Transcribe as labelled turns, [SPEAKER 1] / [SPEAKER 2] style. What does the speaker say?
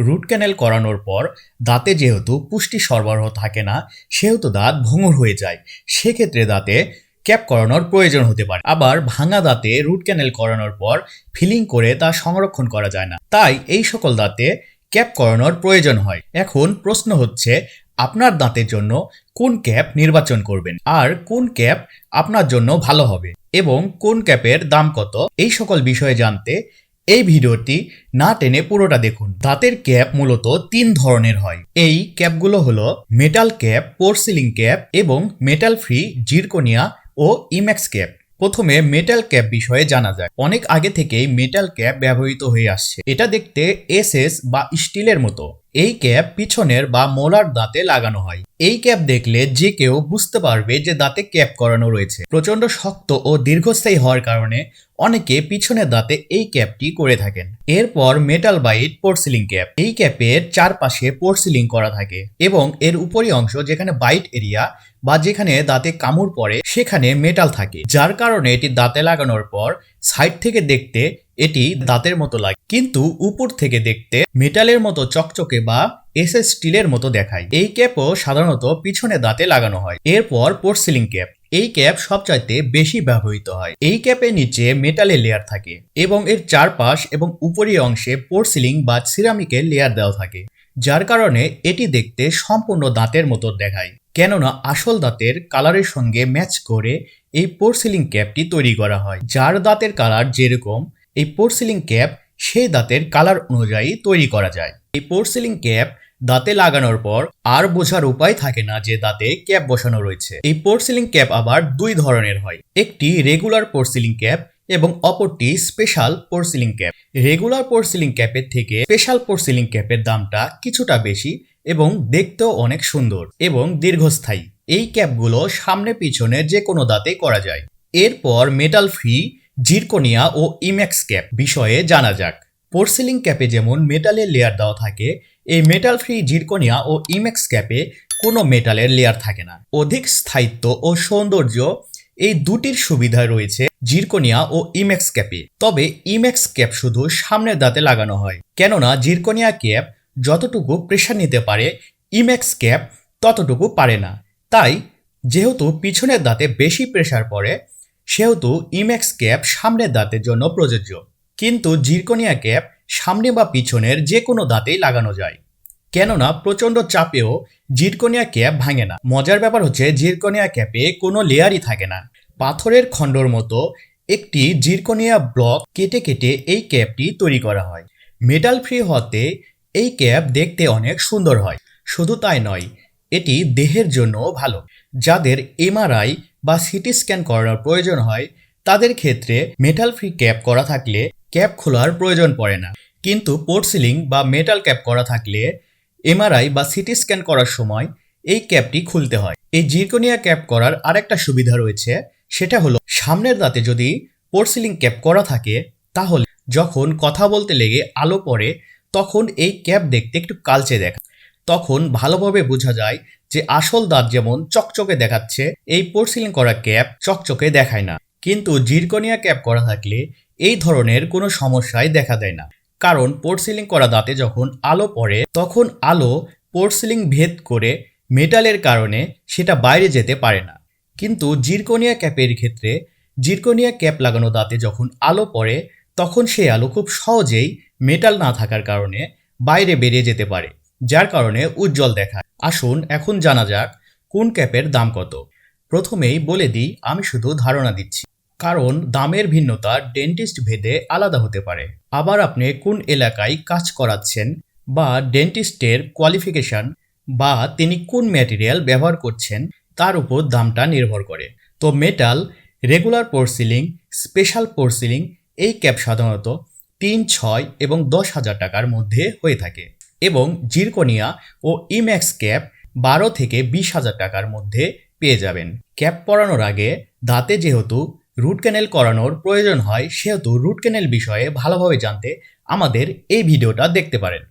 [SPEAKER 1] Root canal করানোর পর দাঁতে যেহেতু পুষ্টি সরবরাহ থাকে না, সেহেতু দাঁত ভঙ্গুর হয়ে যায়। সেক্ষেত্রে দাঁতে ক্যাপ করানোর প্রয়োজন হতে পারে। আবার ভাঙা দাঁতে রুট ক্যানেল করানোর পর ফিলিং করে তা সংরক্ষণ করা যায় না। তাই এই সকল দাঁতে ক্যাপ করানোর প্রয়োজন হয়। এখন প্রশ্ন হচ্ছে, আপনার দাঁতের জন্য কোন ক্যাপ নির্বাচন করবেন? আর কোন ক্যাপ আপনার জন্য ভালো হবে? এবং কোন ক্যাপের দাম কত? এই সকল বিষয়ে জানতে এই ভিডিওটি না টেনে পুরোটা দেখুন। দাঁতের ক্যাপ মূলত তিন ধরনের হয়। এই ক্যাপগুলো হলো মেটাল ক্যাপ, পোর্সিলিং ক্যাপ এবং মেটাল ফ্রি জিরকোনিয়া ও ইম্যাক্স ক্যাপ। প্রথমে মেটাল ক্যাপ বিষয়ে জানা যায় অনেক আগে থেকেই মেটাল ক্যাপ ব্যবহৃত হয়ে আসছে। এটা দেখতে এসএস বা স্টিলের মতো। এই ক্যাপ পিছনের বা মোলার দাঁতে লাগানো হয়। এই ক্যাপ দেখলে যে কেউ বুঝতে পারবে যে দাঁতে ক্যাপ করানো রয়েছে। প্রচণ্ড শক্ত ও দীর্ঘস্থায়ী হওয়ার কারণে অনেকে পিছনের দাঁতে এই ক্যাপটি করে থাকেন। এরপর মেটাল বাইট পোর্সিলিং ক্যাপ। এই ক্যাপের চারপাশে পোর্সিলিং করা থাকে এবং এর উপরি অংশ যেখানে বাইট এরিয়া বা যেখানে দাঁতে কামড় পড়ে, সেখানে মেটাল থাকে। যার কারণে এটি দাঁতে লাগানোর পর সাইড থেকে দেখতে এটি দাঁতের মতো লাগে। কিন্তু উপর থেকে দেখতে মেটালের মতো চকচকে বা এস এস স্টিলের মতো দেখায়। এই ক্যাপও সাধারণত পিছনে দাঁতে লাগানো হয়। এরপর পোর্সিলিং ক্যাপ। এই ক্যাপ সবচাইতে বেশি ব্যবহৃত হয়। এই ক্যাপের নিচে মেটালের লেয়ার থাকে এবং এর চারপাশ এবং উপরি অংশে পোর্সিলিং বা সিরামিকের লেয়ার দেওয়া থাকে, যার কারণে এটি দেখতে সম্পূর্ণ দাঁতের মতো দেখায়। কেননা আসল দাঁতের কালারের সঙ্গে ম্যাচ করে এই পোর্সিলিং ক্যাপটি তৈরি করা হয়, যার দাঁতের কালার যেরকম এই পোর্সিলিং ক্যাপ সেই দাঁতের কালার অনুযায়ী তৈরি করা যায়। এই পোর্সিলিং ক্যাপ দাঁতে লাগানোর পর আর বোঝার উপায় থাকে না যে দাঁতে ক্যাপ বসানো রয়েছে। এই পোর্সিলিং ক্যাপ আবার দুই ধরনের হয়। একটি রেগুলার পোর্সিলিং ক্যাপ এবং অপরটি special porcelain cap regular porcelain ক্যাপের থেকে স্পেশাল পোর্সিলিং ক্যাপের দামটা কিছুটা বেশি এবং দেখতেও অনেক সুন্দর এবং দীর্ঘস্থায়ী। এই ক্যাপগুলো সামনে পিছনে যে কোনো দাঁতে করা যায়। এরপর মেটাল ফ্রি জিরকোনিয়া ও ইম্যাক্স ক্যাপ বিষয়ে জানা যাক। পোর্সিলিং ক্যাপে যেমন মেটালের লেয়ার দেওয়া থাকে, এই মেটাল ফ্রি জিরকোনিয়া ও ইম্যাক্স ক্যাপে কোনো মেটালের লেয়ার থাকে না। অধিক স্থায়িত্ব ও সৌন্দর্য এই দুটির সুবিধা রয়েছে জিরকোনিয়া ও ইম্যাক্স ক্যাপে। তবে ইম্যাক্স ক্যাপ শুধু সামনের দাঁতে লাগানো হয়, কেননা জিরকোনিয়া ক্যাপ যতটুকু প্রেশার নিতে পারে, ইম্যাক্স ক্যাপ ততটুকু পারে না। তাই, যেহেতু পিছনের দাঁতে বেশি প্রেশার পড়ে সেহেতু ইম্যাক্স ক্যাপ সামনের দাঁতের জন্য প্রযোজ্য। কিন্তু জিরকোনিয়া ক্যাপ সামনে বা পিছনের যে কোনো দাঁতেই লাগানো যায়। কেননা প্রচণ্ড চাপেও জিরকোনিয়া ক্যাপ ভাঙে না। মজার ব্যাপার হচ্ছে জিরকোনিয়া ক্যাপে কোনো লেয়ারই থাকে না। পাথরের খণ্ডর মতো একটি জিরকোনিয়া ব্লক কেটে কেটে এই ক্যাপটি তৈরি করা হয়। মেটাল ফ্রি হতে এই ক্যাপ দেখতে অনেক সুন্দর হয়। শুধু তাই নয়, এটি দেহের জন্য ভালো। যাদের এমআরআই বা সিটি স্ক্যান করানোর প্রয়োজন হয়, তাদের ক্ষেত্রে মেটাল ফ্রি ক্যাপ করা থাকলে ক্যাপ খোলার প্রয়োজন পড়ে না। কিন্তু পোর্সিলিং বা মেটাল ক্যাপ করা থাকলে এমআরআই বা সিটি স্ক্যান করার সময় এই ক্যাপটি খুলতে হয়। এই জিরকোনিয়া ক্যাপ করার আরেকটা সুবিধা রয়েছে, সেটা হলো সামনের দাঁতে যদি পোর্সিলিং ক্যাপ করা থাকে, তাহলে যখন কথা বলতে লেগে আলো পড়ে, তখন এই ক্যাপ দেখতে একটু কালচে দেখা। তখন ভালোভাবে বোঝা যায় যে আসল দাঁত যেমন চকচকে দেখাচ্ছে, এই পোর্সিলিং করা ক্যাপ চকচকে দেখায় না। কিন্তু জিরকোনিয়া ক্যাপ করা থাকলে এই ধরনের কোনো সমস্যাই দেখা দেয় না। কারণ পোর্সিলিং করা দাঁতে যখন আলো পড়ে, তখন আলো পোর্সিলিং ভেদ করে মেটালের কারণে সেটা বাইরে যেতে পারে না। কিন্তু জিরকোনিয়া ক্যাপের ক্ষেত্রে জিরকোনিয়া ক্যাপ লাগানো দাঁতে যখন আলো পড়ে, তখন সেই আলো খুব সহজেই মেটাল না থাকার কারণে বাইরে বেরিয়ে যেতে পারে। যার কারণে উজ্জ্বল দেখায়। আসুন এখন জানা যাক কোন ক্যাপের দাম কত। প্রথমেই বলে দিই, আমি শুধু ধারণা দিচ্ছি। কারণ দামের ভিন্নতা ডেন্টিস্ট ভেদে আলাদা হতে পারে। আবার আপনি কোন এলাকায় কাজ করাচ্ছেন বা ডেন্টিস্টের কোয়ালিফিকেশন বা তিনি কোন ম্যাটেরিয়াল ব্যবহার করছেন, তার উপর দামটা নির্ভর করে। তো metal, regular porcelain, special porcelain এই ক্যাপ সাধারণত তিন, ছয় এবং দশ হাজার টাকার মধ্যে হয়ে থাকে। এবং জিরকোনিয়া ও ইম্যাক্স ক্যাপ বারো থেকে বিশ হাজার টাকার মধ্যে পেয়ে যাবেন। ক্যাপ পরানোর আগে দাঁতে যেহেতু রুট ক্যানেল করানোর প্রয়োজন হয়, সেহেতু রুট ক্যানেল বিষয়ে ভালোভাবে জানতে আমাদের এই ভিডিওটা দেখতে পারেন।